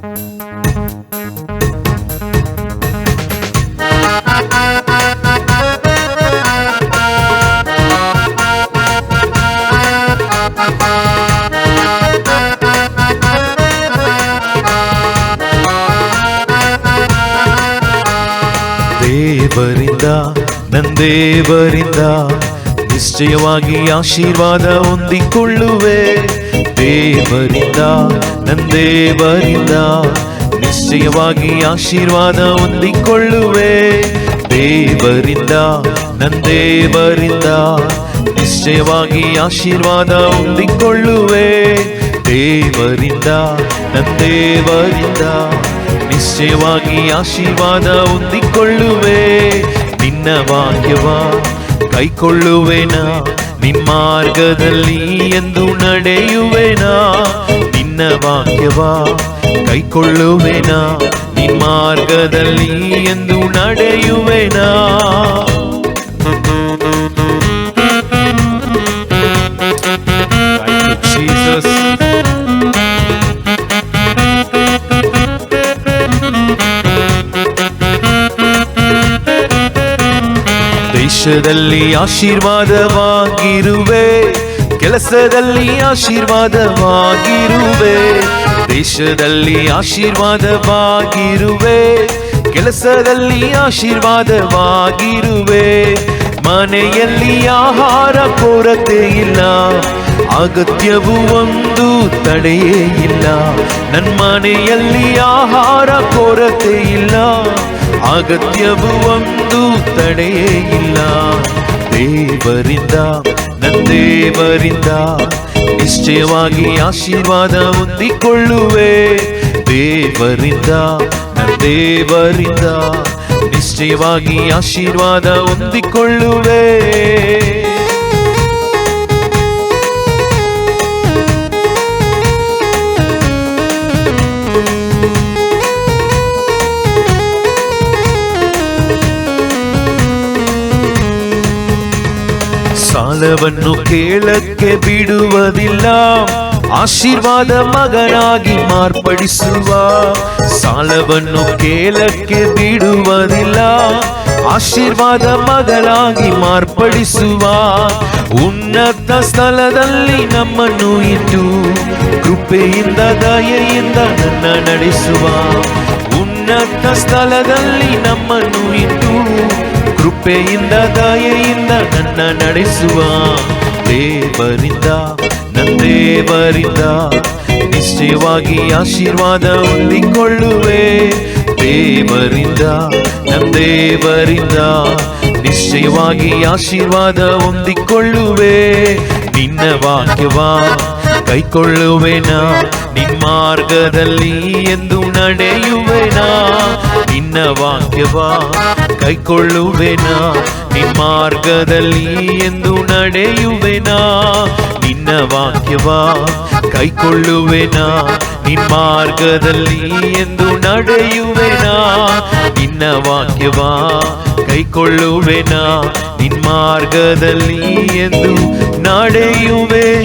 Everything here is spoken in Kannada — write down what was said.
ದೇವರಿಂದ ನಂದೇವರಿಂದ ನಿಶ್ಚಯವಾಗಿ ಆಶೀರ್ವಾದ ಹೊಂದಿಕೊಳ್ಳುವೆ. ದೇವರಿಂದ ನಂದೇವರಿಂದ ನಿಶ್ಚಯವಾಗಿ ಆಶೀರ್ವಾದ ಹೊಂದಿಕೊಳ್ಳುವೆ. ದೇವರಿಂದ ನಂದೇವರಿಂದ ನಿಶ್ಚಯವಾಗಿ ಆಶೀರ್ವಾದ ಹೊಂದಿಕೊಳ್ಳುವೆ. ದೇವರಿಂದ ನಂದೇವರಿಂದ ನಿಶ್ಚಯವಾಗಿ ಆಶೀರ್ವಾದ ಹೊಂದಿಕೊಳ್ಳುವೆ. ನಿನ್ನ ವಾಕ್ಯವ ಕೈಕೊಳ್ಳುವೆನ? ನಿನ್ನ ಮಾರ್ಗದಲ್ಲಿ ಎಂದು ನಡೆಯುವೆನಾ? ನಿನ್ನ ವಾಕ್ಯವ ಕೈಕೊಳ್ಳುವೆನಾ? ನಿನ್ನ ಮಾರ್ಗದಲ್ಲಿ ಎಂದು ನಡೆಯುವೆನಾ? ದೇಶದಲ್ಲಿ ಆಶೀರ್ವಾದವಾಗಿರುವೆ. ಕೆಲಸದಲ್ಲಿ ಆಶೀರ್ವಾದವಾಗಿರುವೆ, ದೇಶದಲ್ಲಿ ಆಶೀರ್ವಾದವಾಗಿರುವೆ, ಕೆಲಸದಲ್ಲಿ ಆಶೀರ್ವಾದವಾಗಿರುವೆ. ಮನೆಯಲ್ಲಿ ಆಹಾರ ಕೊರತೆ ಇಲ್ಲ, ಅಗತ್ಯವು ಒಂದು ತಡೆಯೇ ಇಲ್ಲ. ನನ್ನ ಮನೆಯಲ್ಲಿ ಆಹಾರ ಕೊರತೆ ಇಲ್ಲ, ಅಗತ್ಯವು ಒಂದು ತಡೆಯೇ ಇಲ್ಲ. ದೇವರಿಂದ ದೇವರಿಂದ ನಿಶ್ಚಯವಾಗಿ ಆಶೀರ್ವಾದ ಹೊಂದಿಕೊಳ್ಳುವೆ. ದೇವರಿಂದ ದೇವರಿಂದ ನಿಶ್ಚಯವಾಗಿ ಆಶೀರ್ವಾದ ಹೊಂದಿಕೊಳ್ಳುವೆ. ಸಾಲವನ್ನು ಕೇಳಕ್ಕೆ ಬಿಡುವುದಿಲ್ಲ. ಆಶೀರ್ವಾದ ಮಗನಾಗಿ ಮಾರ್ಪಡಿಸುವ ಸಾಲವನ್ನು ಕೇಳಕ್ಕೆ ಬಿಡುವುದಿಲ್ಲ. ಆಶೀರ್ವಾದ ಮಗನಾಗಿ ಮಾರ್ಪಡಿಸುವ ಉನ್ನತ ಸ್ಥಳದಲ್ಲಿ ನಮ್ಮನ್ನು ಇಟ್ಟು ಕೃಪೆಯಿಂದ ದಯೆಯಿಂದ ನನ್ನ ನಡೆಸುವ ಉನ್ನತ ಸ್ಥಳದಲ್ಲಿ ನಮ್ಮನ್ನು ಕೃಪೆಯಿಂದ, ದಯೆಯಿಂದ ನನ್ನ ನಡೆಸುವ. ದೇವರಿಂದ ನನ್ನ ದೇವರಿಂದ ನಿಶ್ಚಯವಾಗಿ ಆಶೀರ್ವಾದ ಹೊಂದಿಕೊಳ್ಳುವೆ. ದೇವರಿಂದ ನನ್ನ ದೇವರಿಂದ ನಿಶ್ಚಯವಾಗಿ ಆಶೀರ್ವಾದ ಹೊಂದಿಕೊಳ್ಳುವೆ. ನಿನ್ನ ವಾಕ್ಯವಾ ಕೈಕೊಳ್ಳುವೆನಾ? ನಿನ್ನ ಮಾರ್ಗದಲ್ಲಿ ಎಂದು ನಡೆಯುವೆನಾ? ನಿನ್ನ ವಾಕ್ಯವ ಕೈಕೊಳ್ಳುವೆನ? ನಿ ಮಾರ್ಗದಲ್ಲಿ ಎಂದು ನಡೆಯುವೆನಾ? ನಿನ್ನ ವಾಕ್ಯವ ಕೈಕೊಳ್ಳುವೆನ? ನಿ ಮಾರ್ಗದಲ್ಲಿ ಎಂದು ನಡೆಯುವೆನಾ? ನಿನ್ನ ವಾಕ್ಯವ ಕೈಕೊಳ್ಳುವೆನ? ನಿನ್ನ ಮಾರ್ಗದಲ್ಲಿ ಎಂದು ನಡೆಯುವೆನಾ